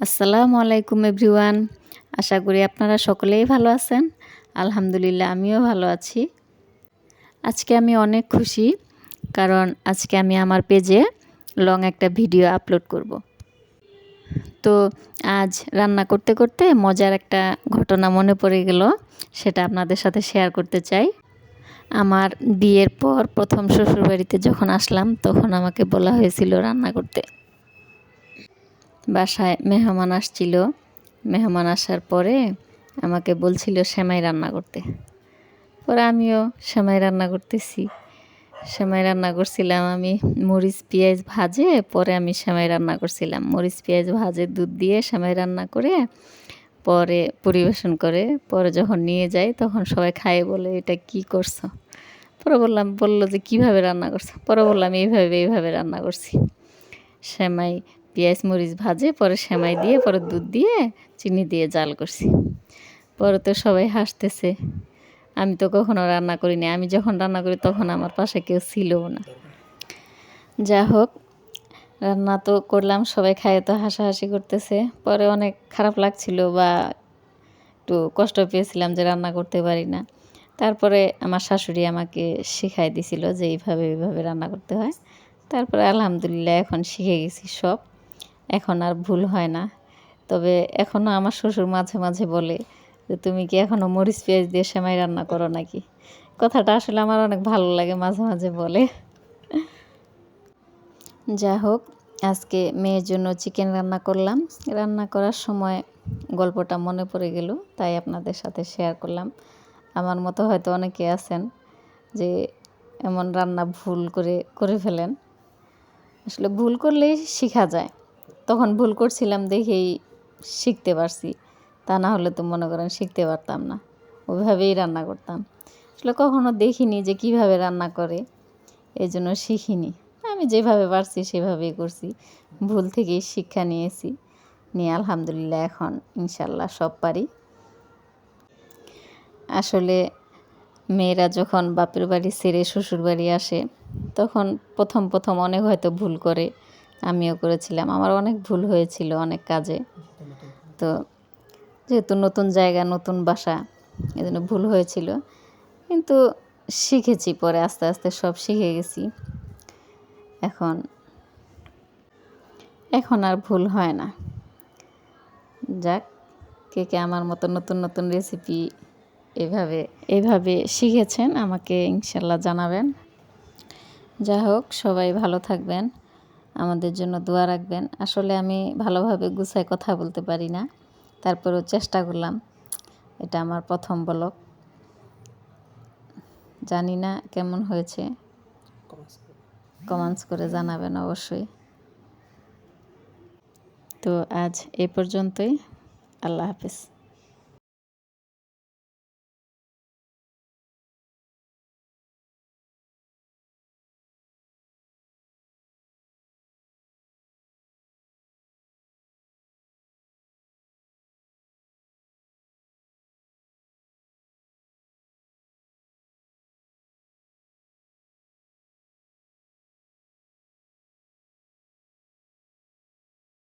আসসালামু আলাইকুম এভরিওয়ান। আশা করি আপনারা সকলেই ভালো আছেন। আলহামদুলিল্লাহ, আমিও ভালো আছি। আজকে আমি অনেক খুশি, কারণ আজকে আমি আমার পেজে লং একটা ভিডিও আপলোড করব। তো আজ রান্না করতে করতে মজার একটা ঘটনা মনে পড়ে গেল, সেটা আপনাদের সাথে শেয়ার করতে চাই। আমার বিয়ের পর প্রথম শ্বশুরবাড়িতে যখন আসলাম, তখন আমাকে বলা হয়েছিল রান্না করতে। বাসায় মেহমান আসছিল। মেহমান আসার পরে আমাকে বলছিল সেমাই রান্না করতে। পরে আমিও সেমাই রান্না করতেছি। সেমাই রান্না করছিলাম আমি মরিচ, পেঁয়াজ ভাজে, পরে আমি সেমাই রান্না করছিলাম। মরিচ, পেঁয়াজ ভাজে, দুধ দিয়ে সেমাই রান্না করে, পরে পরিবেশন করে, পরে যখন নিয়ে যাই তখন সবাই খায় বলে, এটা কি করছ? পরে বললাম, বলল যে, কীভাবে রান্না করছ? পরে বললাম, এইভাবে এইভাবে রান্না করছি। সেমাই পেঁয়াজ, মরিচ ভাজে, পরে সেমাই দিয়ে, পরে দুধ দিয়ে চিনি দিয়ে জাল করছি। পরে তো সবাই হাসতেছে। আমি তো কখনো রান্না করিনি। আমি যখন রান্না করি তখন আমার পাশে কেউ ছিলও না। যা হোক, রান্না তো করলাম, সবাই খায় তো হাসাহাসি করতেছে। পরে অনেক খারাপ লাগছিল বা একটু কষ্ট পেয়েছিলাম যে রান্না করতে পারি না। তারপরে আমার শাশুড়ি আমাকে শিখাই দিছিল যে এইভাবে এইভাবে রান্না করতে হয়। তারপরে আলহামদুলিল্লাহ এখন শিখে গেছি সব। এখন আর ভুল হয় না। তবে এখনও আমার শ্বশুর মাঝে মাঝে বলে যে, তুমি কি এখনও মরিচ পেঁয়াজ দিয়ে সেমাই রান্না করো নাকি? কথাটা আসলে আমার অনেক ভালো লাগে মাঝে মাঝে বলে। যা হোক, আজকে মেয়ের জন্য চিকেন রান্না করলাম। রান্না করার সময় গল্পটা মনে পড়ে গেল, তাই আপনাদের সাথে শেয়ার করলাম। আমার মতো হয়তো অনেকে আছেন যে, এমন রান্না ভুল করে করে ফেলেন। আসলে ভুল করলেই শেখা যায়। তখন ভুল করছিলাম দেখেই শিখতে পারছি। তা না হলে তো মনে করেন শিখতে পারতাম না। ওইভাবেই রান্না করতাম। আসলে কখনো দেখিনি যে কীভাবে রান্না করে এই জন্য শিখিনি। আমি যেভাবে পারছি সেভাবেই করছি। ভুল থেকেই শিক্ষা নিয়েছি। নিয়ে আলহামদুলিল্লাহ এখন ইনশাল্লাহ সব পারি। আসলে মেয়েরা যখন বাপের বাড়ি ছেড়ে শ্বশুর বাড়ি আসে, তখন প্রথম প্রথম অনেক হয়তো ভুল করে। আমিও করেছিলাম। আমার অনেক ভুল হয়েছিল অনেক কাজে। তো যেহেতু নতুন জায়গা, নতুন বাসা, এজন্য ভুল হয়েছিল। কিন্তু শিখেছি পরে, আস্তে আস্তে সব শিখে গেছি। এখন এখন আর ভুল হয় না। যাক, কে কে আমার মতো নতুন নতুন রেসিপি এভাবে এভাবে শিখেছেন, আমাকে ইনশাল্লাহ জানাবেন। যা হোক, সবাই ভালো থাকবেন। আমাদের জন্য দোয়া রাখবেন। আসলে আমি ভালোভাবে গুছায় কথা বলতে পারি না। তারপরেও চেষ্টা করলাম। এটা আমার প্রথম ব্লগ। জানি না কেমন হয়েছে। কমেন্টস করে জানাবেন অবশ্যই। তো আজ এ পর্যন্তই। আল্লাহ হাফিজ।